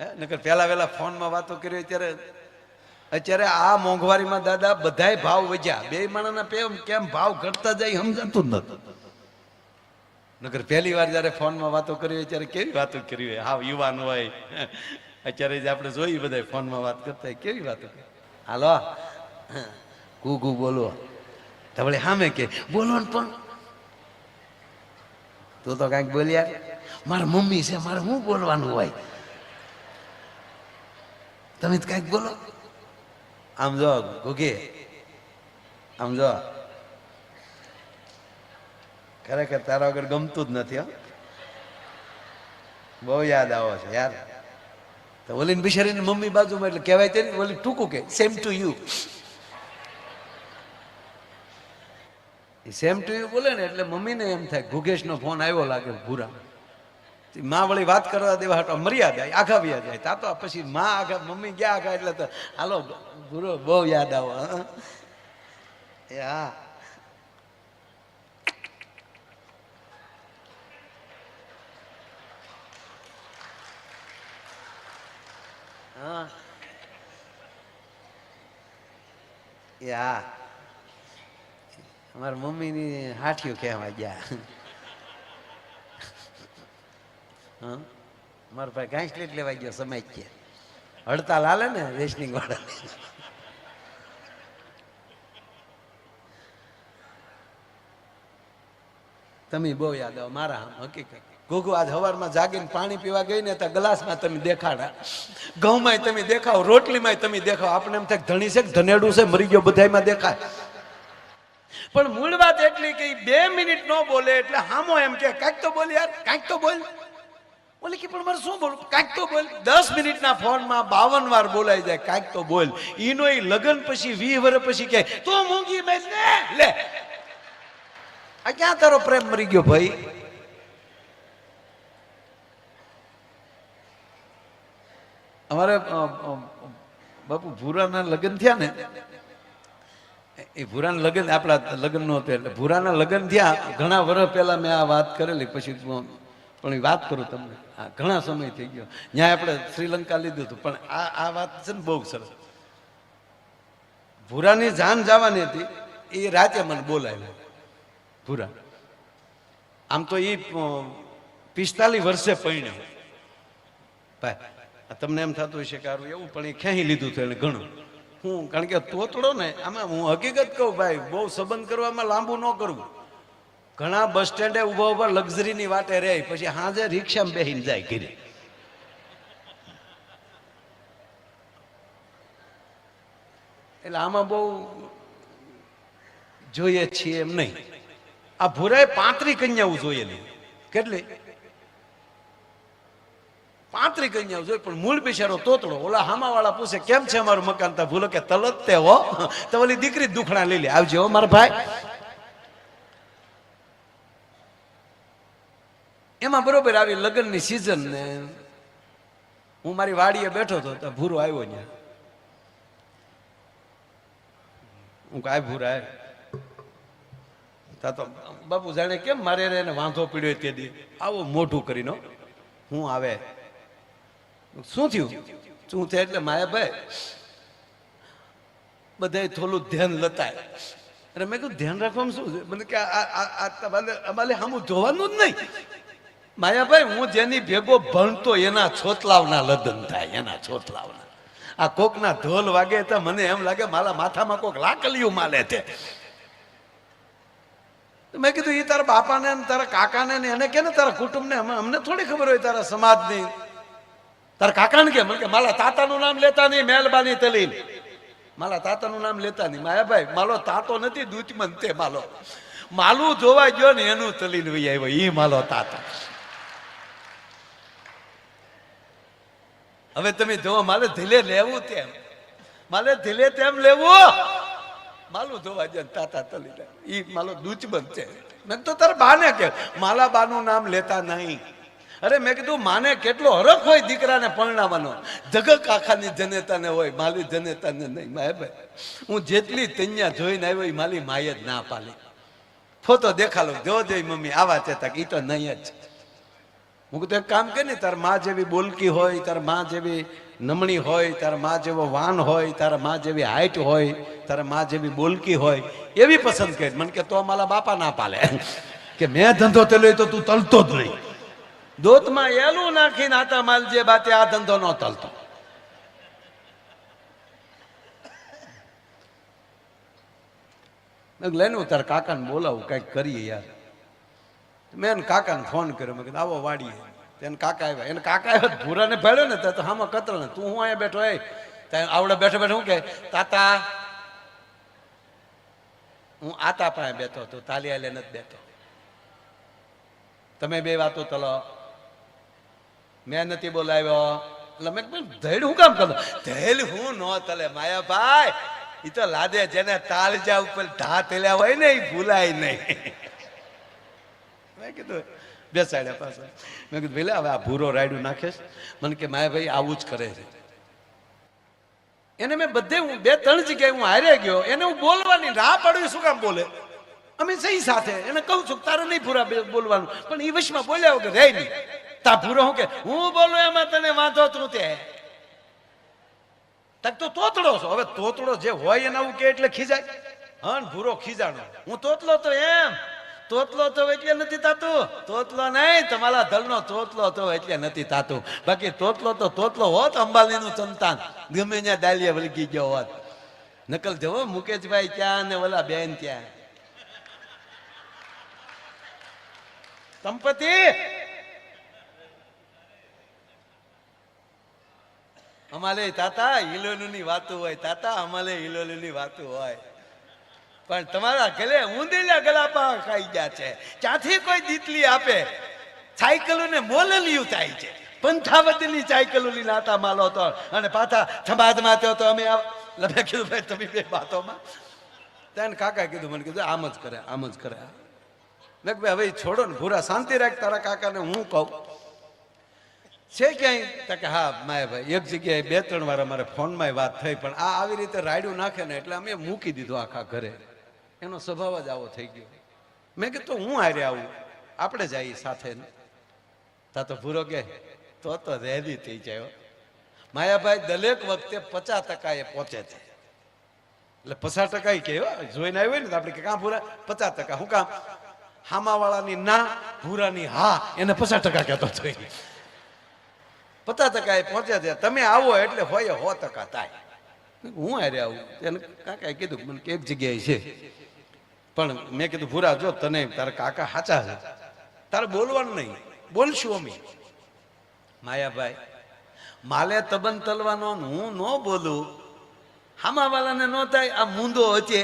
નકર પહેલા વહેલા ફોનમાં વાતો કરી ત્યારે અત્યારે આ મોંઘવારીમાં દાદા બધાય ભાવ વધ્યા. બે માણસના પેમ કેમ ભાવ ઘટતા જાય સમજાતું જ નતું નકર પહેલી વાર જ્યારે ફોનમાં વાતો કરી હોય ત્યારે કેવી વાતો કરી હોય? હા યુવાન હોય. અત્યારે જે આપણે જોઈએ બધા ફોનમાં વાત કરતા હોય, કેવી વાતો હાલો. કુ કુ બોલો. તો વળી સામે કે, બોલો ને પણ. તું તો કાંઈક બોલ્યા. મારા મમ્મી છે, મારે શું બોલવાનું હોય? તમે તો કાંઈક બોલો. આમ જો ગુગી આમ જો. ખરેખર તારા વગર ગમતું જ નથી બહુ યાદ આવો છે, યાર. તો ઓલીન બિચારીની મમ્મી બાજુમાં એટલે કહેવાય તે ઓલી ટૂંકું કે same to you same to you બોલે ને એટલે મમ્મીને એમ થાય ગુગેશનો ફોન આવ્યો લાગે ભૂરા. માં વળી વાત કરવા દેવા હાટો મર્યા જાય આઘા વ્યા જાય. તા તો પછી માં આઘા, મમ્મી ગયા આઘા એટલે તો, હાલો ગુરુ, બહુ યાદ આવો એ હા. હા. અમારા મમ્મીની હાઠીઓ કહેવા ગયા. હા? મારા ભાઈ ઘાસલેટ લેવા ગયો સમય કે. હડતાલ હાલે ને રેશનિંગ વાળા તમે બહુ યાદ આવો, મારા હકીકત. ઘોઘો આજ હવારમાં જાગીને પાણી પીવા ગઈ ને ત્યાં ગ્લાસમાં તમે દેખાડા. ઘઉંમાં તમે દેખાવ રોટલીમાં તમે દેખાવ આપણે એમ થાય ધણી છે ધનેડું છે, મરી ગયો, બધાયમાં દેખાય. પણ મૂળ વાત એટલી કે બે મિનિટ નો બોલે એટલે હામો એમ કે, કાંઈક તો બોલ યાર, કાંઈક તો બોલ. બોલે કે, પણ મારે શું બોલું કાંઈક તો બોલ. દસ મિનિટના ફોનમાં બાવન વાર બોલાઈ જાય, કાંઈક તો બોલ. ઈનો એ લગ્ન પછી, વીસ વર્ષ પછી કે તું મૂંગી મેં લે. આ ક્યાં તારો પ્રેમ મરી ગયો ભાઈ? અમારે બાપુ ભૂરાના લગ્ન થયા ને? એ ભૂરાના લગ્ન, આપણા લગ્ન નો હતું એટલે ભૂરાના લગ્ન થયા. ઘણા વર્ષ પહેલા મેં આ વાત કરેલી, પછી પણ વાત કરું તમને. આ ઘણા સમય થઈ ગયો. ત્યાં આપણે શ્રીલંકા લીધું હતું, પણ આ આ વાત છે ને બહુ સરસ. ભૂરાની જાન જવાની હતી, એ રાતે મને બોલાવ્યો. ભૂરા. આમ તો એ પિસ્તાલીસ વર્ષે પરિણ્યો. ભાઈ તમને એમ થતું હશે કે એવું, પણ એ ક્યાંય લીધું હતું એને ઘણું? હું, કારણ કે તોતડો ને, આમાં હું હકીકત કહું, ભાઈ, બહુ સંબંધ કરવામાં લાંબુ ન કરવું. ઘણા બસ સ્ટેન્ડે ઊભા ઊભા લક્ઝરીની વાટે રહે. પછી હાજે રિક્ષામાં બેસીને જાય ઘરે. એટલે આમાં બહુ જોઈએ છીએ એમ નહીં. આ ભૂરાએ પાંત્રી કન્યાઓ જોયેલી કેટલી? પાંત્રી કન્યાઓ જોઈ પણ મૂળ બિચારો તોતડો ઓલા હામાવાળા પૂછે, કેમ છે અમારું મકાન? તા ભૂલો કે તલત તે હો. તો ઓલી દીકરી દુખણા લઈ લે. આવજે મારા ભાઈ. એમાં બરોબર આવી લગ્નની સિઝન ને હું મારી વાડીએ બેઠો હતો તો ભૂરો આવ્યો ને હું કાંઈ ભૂરા. તા તો બાપુ જાણે કેમ મારે એને વાંધો પીડ્યો તે દી આવો મોઢું કરીને હું આવે શું થયું શું થયું એટલે માયાભાઈ બધાય થોડું ધ્યાન લતાય અરે મેં કીધું ધ્યાન રાખવામાં શું મને કે આ અમારે સામું જોવાનું જ નહીં માયાભાઈ, હું જેની ભેગો ભણતો એના છોતલાવના લગ્ન થાય, એના છોતલાવના. આ કોકના ઢોલ વાગે તો મને એમ લાગે મારા માથામાં કોક લાકલિયું માલે છે. મેં કીધું એ તારા બાપાને ને તારા કાકાને ને એને કે ને તારા કુટુંબને? અમને થોડી ખબર હોય તારા સમાજની. તારા કાકાને કે? મને કે, મારા તાતાનું નામ લેતા નહીં મહેલબાની તલીલ મારા તાતાનું નામ લેતા નહીં. માયાભાઈ, માલો તાતો નથી દૂધમન તે માલો. માલું જોવા ગયો ને, એનું તલીન વહી આવ્યો એ માલો તાતા. હવે તમે જોવા મારે ધીલે લેવું તેમ. મારે ધીલે તેમ લેવું. માલું ધોવા જાય તાતા તલી જાય. ઈ માલો દૂચબંધ છે. મેં તો તારે બાને કે, માલા બાનું નામ લેતા નહીં. અરે મેં કીધું, માને કેટલો હરખ હોય દીકરાને પરણાવવાનો? જગત આખાની જનેતાને હોય, માલી જનેતાને નહીં. માય ભાઈ, હું જેટલી તૈયા જોઈને આવ્યો એ માલી માય જ ના પાલી ફોટો દેખાડો જો જઈ મમ્મી, આવા તક એ તો નહીં જ. હું તો એક કામ કે ને, તારમાં જેવી બોલકી હોય, તારમાં જેવી નમણી હોય, તારમાં જેવો વાન હોય, તારમાં જેવી હાઈટ હોય, તારમાં જેવી બોલકી હોય, એવી પસંદ કરી. મને કે, તો મારા બાપા ના પાલે. કે, મેં ધંધો તેલો તો તું તલતો જ નહીં. દોતમાં એલું નાખીને આતા માલ જે બાતે આ ધંધો ન તલતો. લઈને તાર કાકાને બોલાવું, કંઈક કરીએ યાર. મેં એને કાકાને ફોન કર્યો. મેં કીધું, આવો વાડીએ. એને કાકા આવ્યા. એને કાકા આવ્યા, ભૂરાને ભેળ્યો ને, તો હામાં કતર ને, તું હું અહીંયા બેઠો? એ ત્યાં આવડે બેઠો બેઠો હું કે તાતા, હું આતા પાસે બેઠો તું તાલી આલે નથી બેઠો. તમે બે વાતો તલો મેં નથી બોલાવ્યો. એટલે મેં ધૈડ હું કામ કરતો ધૈલ હું ન તલે, માયાભાઈ. એ તો લાદે જેને તાલજા ઉપર ધા તેલ્યા હોય ને એ ભૂલાય નહીં. બેસાડ્યા પાસે મેં કીધું, ભલે, હવે આ ભૂરો રાયડું નાખેશ મને કે માયાભાઈ આવું જ કરે છે. એને મેં બધે હું, બે, ત્રણ જગ્યાએ હું હારે ગયો. એને હું બોલવાની રાહ પાડું શું કામ બોલે? અમે સહી સાથે. એને કહું છું તારે નહીં પૂરા બોલવાનું. પણ એ બોલ્યા વગર રે નહીં. તા ભૂરો હું કે, હું બોલું એમાં તને વાંધો તું તે. તક તો તોતડો છો. હવે તોતડો જે હોય એને આવું કે એટલે ખીજાય. હા ને ભૂરો ખીજાણો. હું તોતલો તો એમ. તોતલો તો એટલે નથી થાતું તોતલો નહીં, તમારા દલનો તોતલો તો એટલે નથી થાતું બાકી તોતલો તો તોતલો હોત અંબાલીનું સંતાન. ગમે ત્યાં દાલિયા વળગી ગયો હોત. નકલ જવો મુકેશભાઈ ત્યાં ને ઓલા બેન ત્યાં સંપત્તિ? અમારે તાતા હિલોલુની વાતો હોય, તાતા અમારે હિલોલુની વાતો હોય. પણ તમારા ગલે ઊંધેલા ગલાપા ખાઈ ગયા છે. ક્યાંથી કોઈ દીતલી આપે? સાયકલો ને મોલલિયું થાય છે. પંથાવતીની સાયકલો લઈને આતા માલો તો અને પાછા થબાદમાં થયો તો અમે આવ- એટલે મેં કીધું, ભાઈ, તમે બે વાતોમાં. ત્યાં કાકા કીધું, મને કીધું, આમ જ કરે, આમ જ કરે. મેં ભાઈ, હવે છોડો ને, ભૂરા શાંતિ રાખ તારા કાકાને, હું કહું. છે ક્યાંય? તો કે, હા માયાભાઈ એક જગ્યાએ બે ત્રણ વાર અમારે ફોનમાં વાત થઈ, પણ આ આવી રીતે રાયડું નાખે ને, એટલે અમે મૂકી દીધું આખા ઘરે. એનો સ્વભાવ જ આવો થઈ ગયો. મેં કીધું, હું હારે આવું? આપણે જઈએ સાથે. તા તો ભૂરો કે, તો તો રેડી થઈ જાય માયાભાઈ દરેક વખતે પચાસ ટકા એ પહોંચે છે. એટલે પચાસ ટકા એ કે જોઈને આવ્યો ને આપણે કે, કાં ભૂરા? પચાસ ટકા. હું કામ? હામાવાળાની ના, ભૂરાની હા, એને પચાસ ટકા કહેતો હતો પચાસ ટકા એ પહોંચ્યા છે. તમે આવો એટલે હોય સો ટકા થાય. હું હારે આવું? એને કાંઈ કીધું, મને એક જગ્યાએ છે. પણ મેં કીધું, ભૂરા, જો તને તારા કાકા સાચા છે. તારે બોલવાનું નહીં. બોલશું અમે. માયાભાઈ, માલે તબન તલવાનો હું ન બોલું. હામાવાલાને ન થાય, આ મૂંદો હચે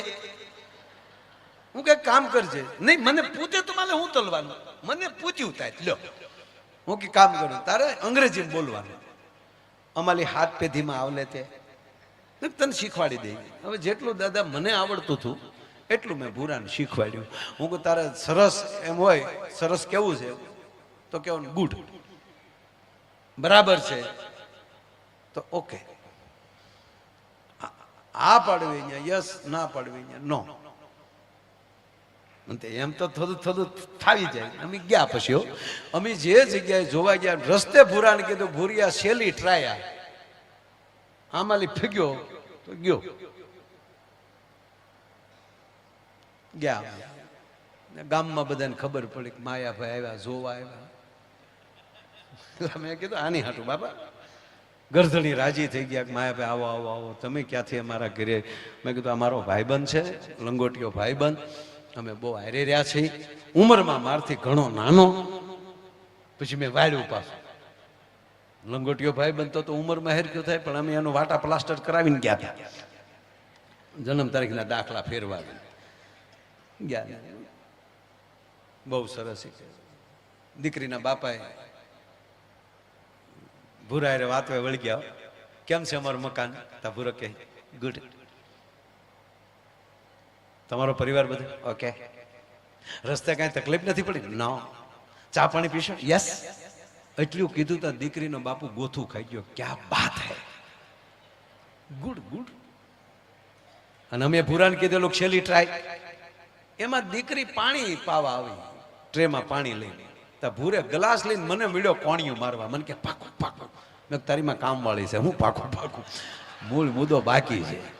હું કઈ કામ કરજે. નહીં, મને પૂછે તો મારે હું તલવાનું. મને પૂછ્યું થાય. લ્યો. હું કે કામ કરું. તારે અંગ્રેજી બોલવાનું. અમારી હાથ પેઢીમાં આવલે તે. તને શીખવાડી દઈ. હવે જેટલું દાદા મને આવડતું હતું એટલું મેં ભૂરાને શીખવાડ્યું. હું કહું, તારે સરસ એમ હોય, સરસ કેવું છે? તો કેવું ગુડ. બરાબર છે. તો ઓકે. આ પાડવી અહીંયા, યસ, ના પાડવી અહીંયા, નો. એમ તો થોડું થોડું થાવી જાય. અમે ગયા પછી અમે જે જગ્યાએ જોવા ગયા, રસ્તે ભૂરાને કીધું, ભૂરિયા શેલી ટ્રાયા આમાલી ફગ્યો તો ગયો. ગયા. ગામમાં બધાને ખબર પડી કે માયાભાઈ આવ્યા જોવા આવ્યા. એટલે મેં કીધું આની હાટું બાબા ગરધણી રાજી થઈ ગયા કે માયાભાઈ આવો આવો આવો તમે ક્યાંથી અમારા ઘરે? મેં કીધું અમારો ભાઈબંધ છે લંગોટીયો ભાઈબંધ. અમે બહુ હારે રહ્યા છીએ. ઉંમરમાં મારથી ઘણો નાનો. પછી મેં વાળ્યું પાછું. લંગોટીયો ભાઈબંધ તો તો ઉંમરમાં હેરક્યો થાય પણ અમે એનો વાટા પ્લાસ્ટર કરાવીને ગયા હતા. જન્મ તારીખના દાખલા ફેરવા ગયા બહુ સરસ દીકરીના બાપાએ ભૂરા હારે વાત વળી ગયા કેમ છે અમારું મકાન? તા ભૂરો કે ગુડ તમારો પરિવાર બધો? ઓકે રસ્તે કાંઈ તકલીફ નથી પડી? ના ચા પાણી પીશો? યસ એટલું કીધું તો દીકરીનો બાપુ ગોથું ખાઈ ગયો. ક્યાં બાત હે? ગુડ ગુડ અને અમે ભૂરાને કીધેલું છેલ્લી ટ્રાય એમાં દીકરી પાણી પાવા આવી. ટ્રેમાં પાણી લઈને. તો ભૂરે ગ્લાસ લઈને મને મળ્યો કોણિયું મારવા. મને કે પાકું પાકું. મેં તારીમાં કામ વાળી છે. હું પાકું પાકું. મૂળ મુદ્દો બાકી છે.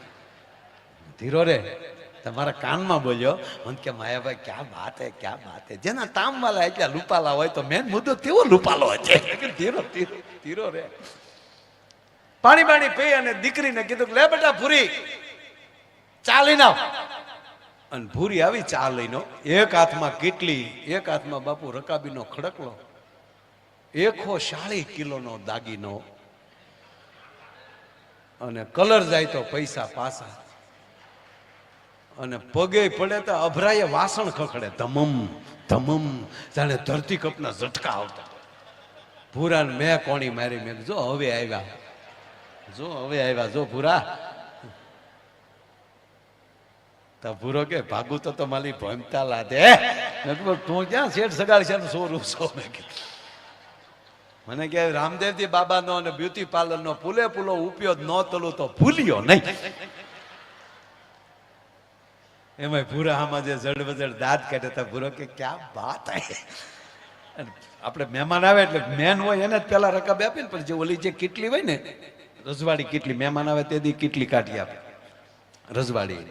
ધીરો રે. તમારા કાનમાં બોલ્યો. મને કે માયાભાઈ ક્યાં વાત હે ક્યાં વાત હે? જેના તામ વાળા એટલા લુપાલા હોય તો મેન મુદ્દો તેવો લુપાલો છે ધીરો ધીરો ધીરો રે. પાણી પાણી પી અને દીકરીને કીધું કે લે બેટા ભૂરી. ચાલી આવ અને ભૂરી આવી ચા લઈને એક હાથમાં કેટલી, એક હાથમાં બાપુ રકાબીનો ખડકલો, એકો શાળી કિલોનો દાગીનો. અને કલર જાય તો પૈસા પાસા અને પગે પડે તો અભરાય વાસણ ખખડે, ધમમ ધમમ. જાણે ધરતી કપના ઝટકા આવતા. ભૂરાને મેં કોણી મારી, મેં જો હવે આવ્યા. જો હવે આવ્યા, જો ભૂરા. તો કે, ભાગું તો તમારી ભમતા લાદે. તું ક્યાં શેઠ સગાડ છે સો રૂસો? મેં મને કે, રામદેવજી બાબાનો અને બ્યુટી પાર્લરનો પુલે પુલો ઉપયોગ ન તલું તો ભૂલ્યો નહીં. એમાં ભૂરા આમાં જે જડબજડ દાંત કાઢે તો ભૂરો કે, ક્યાં વાત આપણે મહેમાન આવે એટલે મેન હોય એને જ પેલા રકમ આપે ને પછી જે ઓલી જે કેટલી હોય ને, રજવાડી કેટલી, મહેમાન આવે તે દી કેટલી કાઢી આપે. રજવાડી.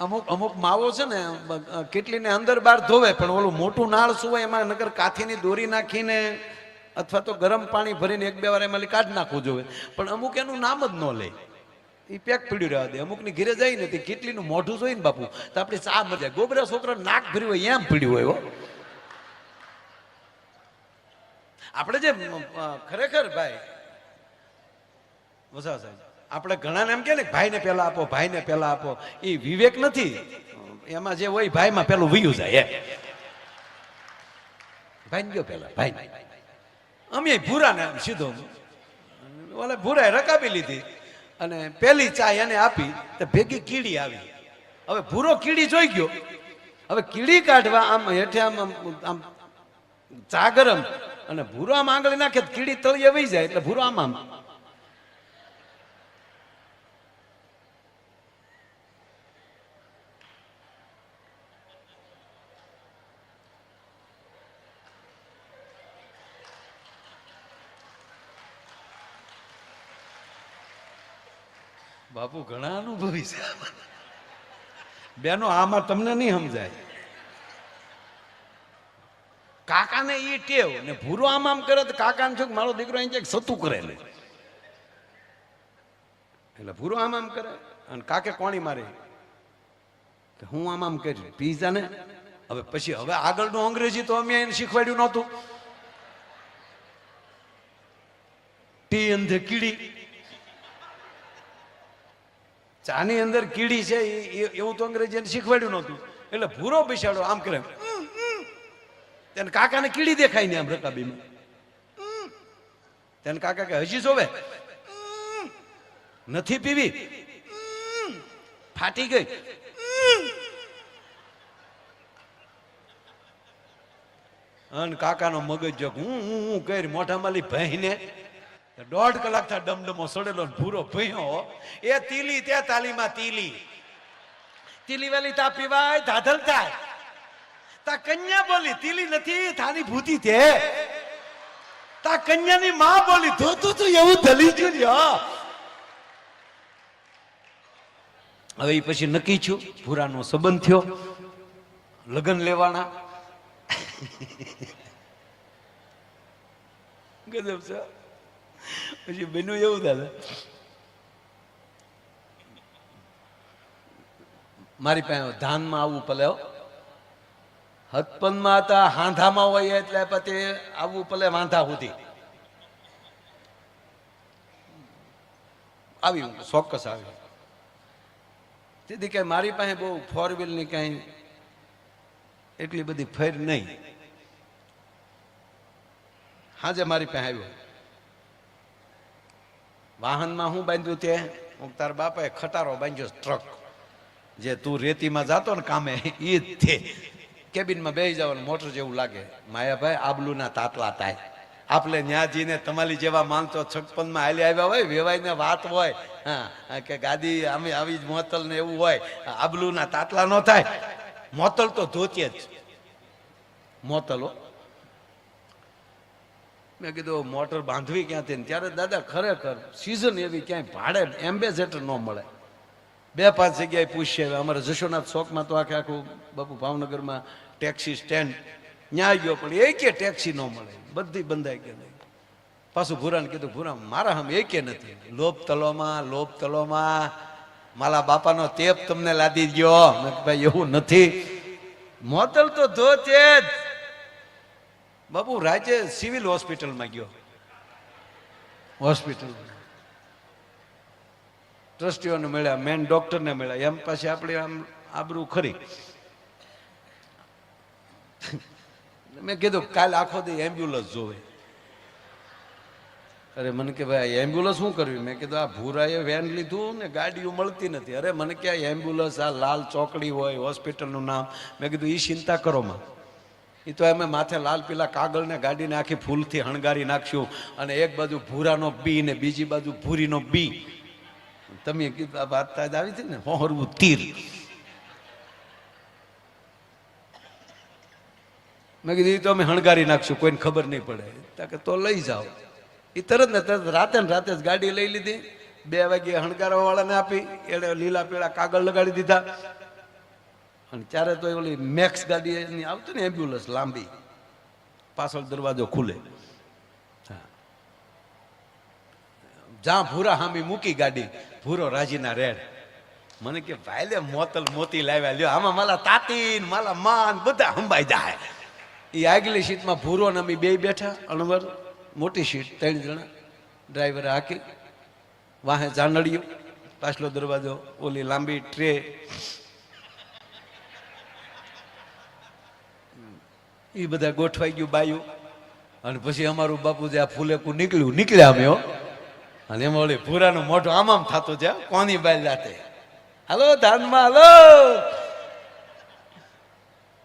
અમુક અમુક માવો છે ને કેટલીને અંદર બહાર ધોવે, પણ ઓલું મોટું નાળ હોય એમાં નગર કાથીની દોરી નાખીને અથવા તો ગરમ પાણી ભરીને એક, બે વાર એમાં કાઢ નાખવું જોઈએ. પણ અમુક એનું નામ જ ન લે. એ પેક પીડ્યું રહેવા દે. અમુકની ઘેરે જાય ને, તે કેટલીનું મોઢું જોઈને બાપુ, તો આપણે ચા મજા. ગોબરા છોકરા નાક ભર્યું હોય, એમ પીડ્યું હોય આપણે જે ખરેખર ભાઈ વસા સાહેબ આપણે ઘણાને એમ કે ને ભાઈને પહેલા આપો, ભાઈને પહેલા આપો. એ વિવેક નથી. એમાં જે હોય ભાઈમાં પેલું વયું જાય ભાઈ ગયો પેલા ભાઈ અમે ભૂરાને આમ સીધો. ઓલે ભૂરાએ રકાબી લીધી અને પેલી ચા એને આપી તો ભેગી કીડી આવી. હવે ભૂરો કીડી જોઈ ગયો. હવે કીડી કાઢવા આમ હેઠે આમ આમ ચા ગરમ અને ભૂરો આમ આંગળી નાખે કીડી તળિયે વહી જાય એટલે ભૂરો આમ આમ. બાપુ ઘણા અનુભવી છે. બેનો, આમાં તમને નહીં સમજાય. કાકાને એ ટેવ, ને ભૂરો આમ આમ કરે તો કાકાને છોક મારો દીકરો અહીં ક્યાંક સતું કરે એટલે ભૂરો આમ આમ કરે અને કાકે કોણી મારે. કે હું આમ આમ કરી પીઝા ને હવે પછી હવે આગળનું અંગ્રેજી તો અમે એને શીખવાડ્યું નહોતું. ટી અંધે કીડી. ચાની અંદર કીડી છે એવું તો અંગ્રેજી એને શીખવાડ્યું નહોતું. એટલે ભૂરો બેસાડો, આમ કરે તેને કાકાને કીડી દેખાય ને આમ રકાબીમાં. તેને કાકા કે હજી સોવે નથી પીવી? ફાટી ગઈ. અને કાકાનો મગજ જો હું હું કરી મોઢામાં લી ભહીને દોઢ કલાક થા ડમડમો સડેલો ભૂરો ભયો એ તીલી તે તાલીમાં તીલી. તીલી વાલી તા પીવાય, ધાધલ થાય. તા કન્યા બોલી, તીલી નથી, થાની ભૂતી તે. તા કન્યાની માં બોલી ધોતું તું એવું ધલી ગયું લ્યો. હવે એ પછી નક્કી છું ભૂરાનો સંબંધ થયો, લગ્ન લેવાના. ગજબ છે. પછી બન્યું એવું દાદા મારી પાસે ધાનમાં આવવું પલે હો. હતપનમાં હતા, હાંધામાં હોય એટલે પછી આવવું પલે વાંધા સુધી. આવી ચોક્કસ આવી. તેથી કે મારી પાસે બહુ ફોર વ્હીલની કાંઈ એટલી બધી ફેર નહીં. હાજે મારી પાસે આવ્યો. વાહનમાં શું બાંધ્યું તે? હું તાર બાપાએ ખટારો બાંધ્યો ટ્રક જે તું રેતીમાં જાતો ને કામે એ જ તે. કેબિનમાં બેસી જવાનું મોટર જેવું લાગે. માયાભાઈ, આબલુના તાતલા થાય. આપણે ન્યાજીને તમારી જેવા માણસો છપ્પનમાં હાલી આવ્યા હોય, વેવાઈને વાત હોય. હા કે ગાદી, અમે આવી જ મોતલ ને એવું હોય. આબલુના તાતલા ન થાય. મોતલ તો ધોતીએ જ. મોતલો મેં કીધું મોટર બાંધવી ક્યાંથી? ત્યારે દાદા ખરેખર સિઝન એવી ક્યાંય ભાડે એમ્બેસેડર ન મળે. બે પાંચ જગ્યાએ પૂછીએ અમારે જશોનાથ શોકમાં તો આખે આખું બાપુ ભાવનગરમાં ટેક્સી સ્ટેન્ડ ન્યાય ગયો, પણ એકે ટેક્સી ન મળે. બધી બંધાઈ ગઈ નહીં પાછું ભૂરાને કીધું, ભૂરા, મારા હમ એકે નથી. લોભ તલોમાં લોભ તલોમાં, મારા બાપાનો તેપ તમને લાદી ગયો. મેં ભાઈ, એવું નથી. મોતલ તો ધોતે જ. બાબુ રાજે સિવિલ હોસ્પિટલમાં ગયો. હોસ્પિટલ. ટ્રસ્ટીઓને મળ્યા, મેન ડોક્ટરને મળ્યા. એમ પાછી આપણે આમ આબરું ખરી. મેં કીધું, કાલ આખો દી એમ્બ્યુલન્સ જોવે. અરે, મને કે ભાઈ એમ્બ્યુલન્સ શું કરવી મેં કીધું, આ ભૂરાએ વેન લીધું ને ગાડીઓ મળતી નથી. અરે, મને કે એમ્બ્યુલન્સ આ લાલ ચોકડી હોય, હોસ્પિટલનું નામ. મેં કીધું એ ચિંતા કરો માં. એ તો અમે માથે લાલ પીલા કાગળને ગાડીને આખી ફૂલથી હણગારી નાખશું અને એક બાજુ ભૂરાનો બી ને બીજી બાજુ ભૂરીનો બી. તમે વાત આવી હતી ને હોરવું તીર. મેં કીધું, "ઈ તો અમે હણગારી નાખશું, કોઈને ખબર નહીં પડે. કે તો લઈ જાઓ. એ તરત ને તરત રાતે ને રાતે જ ગાડી લઈ લીધી. બે વાગે હણગારવા વાળાને આપી એને લીલા પીળા કાગળ લગાડી દીધા. અને ત્યારે તો ઓલી મેક્સ ગાડી એની આવતી ને એમ્બ્યુલન્સ લાંબી. પાછળ દરવાજો ખુલે. જ્યાં ભૂરા હામી મૂકી ગાડી, ભૂરો રાજીના રેડ. મને કે, ભાઈલે, મોતલ મોતી લાવ્યા. લ્યો, આમાં માલા તાતી મારા માન, બધા હંબાઈ જાય એ આગલી સીટમાં ભૂરો ને અમે બે બેઠા, અણવર, મોટી સીટ, ત્રણ જણા. ડ્રાઈવરે હાકી. વાહે જાનડ્યું પાછલો દરવાજો, ઓલી લાંબી ટ્રે. એ બધા ગોઠવાઈ ગયું બાયું. અને પછી અમારું બાપુ જે આ ફૂલેકું નીકળ્યું, નીકળ્યા અમે અને એમાં ઓલી ભૂરાનું મોઢું આમ આમ થતું છે કોની બાઈ જાતે હાલો, ધાનમાં, હાલો.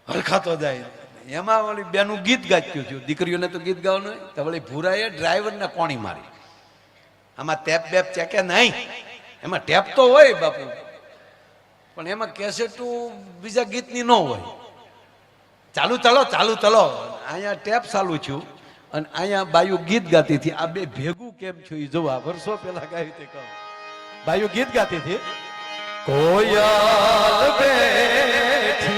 હરખાતો જાય. એમાં ઓલી બેનું ગીત ગાચ્યું થયું દીકરીઓને તો ગીત ગાવાનું તો વળી ભૂરાએ ડ્રાઈવરને કોણી મારી. આમાં ટેપ બેપ ચેકે નહીં? એમાં ટેપ તો હોય બાપુ. પણ એમાં કેસેટું બીજા ગીતની ન હોય. ચાલુ ચાલો ચાલુ ચાલો. અહીંયા ટેપ ચાલુ છું અને અહીંયા બાયુ ગીત ગાતી હતી. આ બે ભેગું કેમ છું એ જોવા વર્ષો પહેલા ગાયું તે કહું બાયુ ગીત ગાતી હતી. કોયલ બેઠી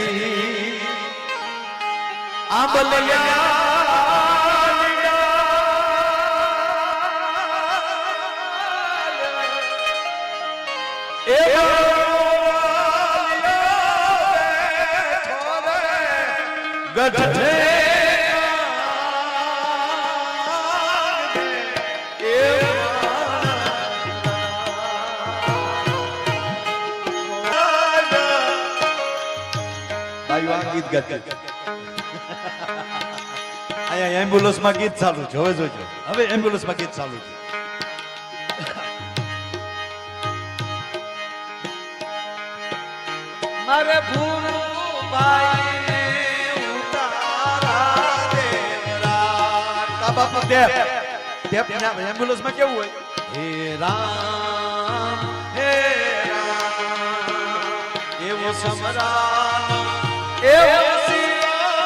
આ બાયુ આ ગીત ગાતી. અહીંયા એમ્બ્યુલન્સમાં ગીત ચાલુ છે. હવે જોજો. હવે એમ્બ્યુલન્સમાં ગીત ચાલુ છે. મારે ભૂલ ભાઈને દેવરા આ બાપુ ટેપ ટેપ એમ્બ્યુલન્સમાં કેવું હોય? હે રામ હે રામ. એવો સમરાનો એવો સિયા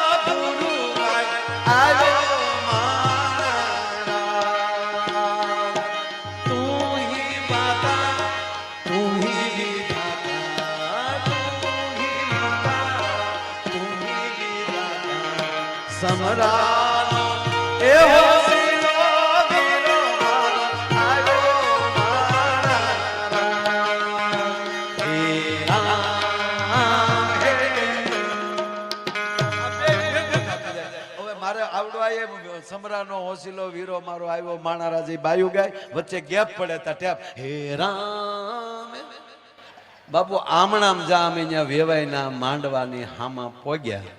સમરાનો હોસિલો વીરો મારો આવ્યો મારા રામ. હે રામ, હે હવે મારે આવડવા એ સમરાનો હોસીલો વીરો મારો આવ્યો માણારા જે બાયુ ગાય વચ્ચે ગેપ પડે તા ટેપ. હે રામ. બાપુ આમણામ જામ અહીંયા અહીંયા વેવાઈના માંડવાની હામાં પોગ્યા.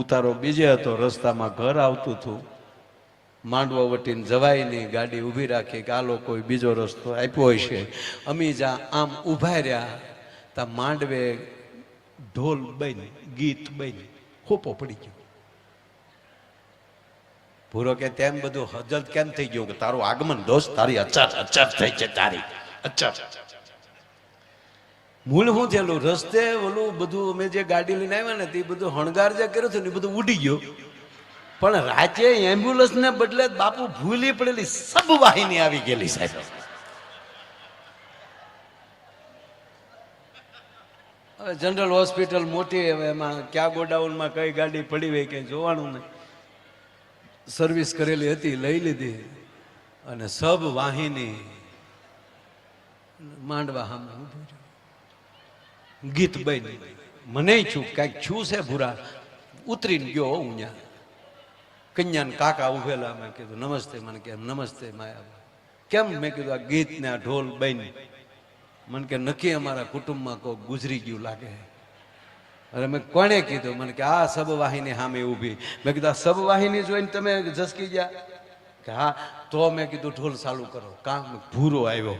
ઉતારો બીજે હતો, રસ્તામાં ઘર આવતું હતું. માંડવો વટીને જવાય નહીં ગાડી ઊભી રાખી કે આ લોકોએ બીજો રસ્તો આપ્યો હોય છે અમે જ્યાં આમ ઊભા રહ્યા. તા માંડવે ઢોલ બન, ગીત બન, ખોપો પડી ગયો. ભૂરો કે તેમ બધું હજલ કેમ થઈ ગયું કે તારું આગમન દોસ્ત, તારી અચર અચર થઈ છે તારી, અચર. મૂળ શું થયેલું? રસ્તે ઓલું બધું અમે જે ગાડી લઈને આવ્યા ને, તે બધું હણગાર જે કર્યો હતું ને બધું ઉડી ગયું. પણ રાતે એમ્બ્યુલન્સ ને બદલે બાપુ ભૂલી પડેલી સબ વાહિની આવી ગયેલી સાહેબ. હવે જનરલ હોસ્પિટલ મોટી, હવે એમાં ક્યાં ગોડાઉનમાં કઈ ગાડી પડી હોય કંઈ જોવાનું નહીં. સર્વિસ કરેલી હતી, લઈ લીધી. અને સબ વાહિની માંડવા સામે રહ્યું. ગીત બની. મને છું કાંઈક છું છે ભૂરા. ઉતરીને ગયો હું ત્યાં. કન્યાને કાકા ઉભેલા મેં કીધું, નમસ્તે. મને કે, નમસ્તે માયા. કેમ? મેં કીધું, આ ગીત ને આ ઢોલ બની. મને કે નક્કી અમારા કુટુંબમાં કોઈ ગુજરી ગયું લાગે. અરે મેં કોણે કીધું? મને કે, આ સબવાહિની સામે ઊભી. મેં કીધું, આ સબવાહિની જોઈને તમે ઝસકી ગયા? કે, હા. તો મેં કીધું, ઢોલ ચાલુ કરો. કામ ભૂરો આવ્યો.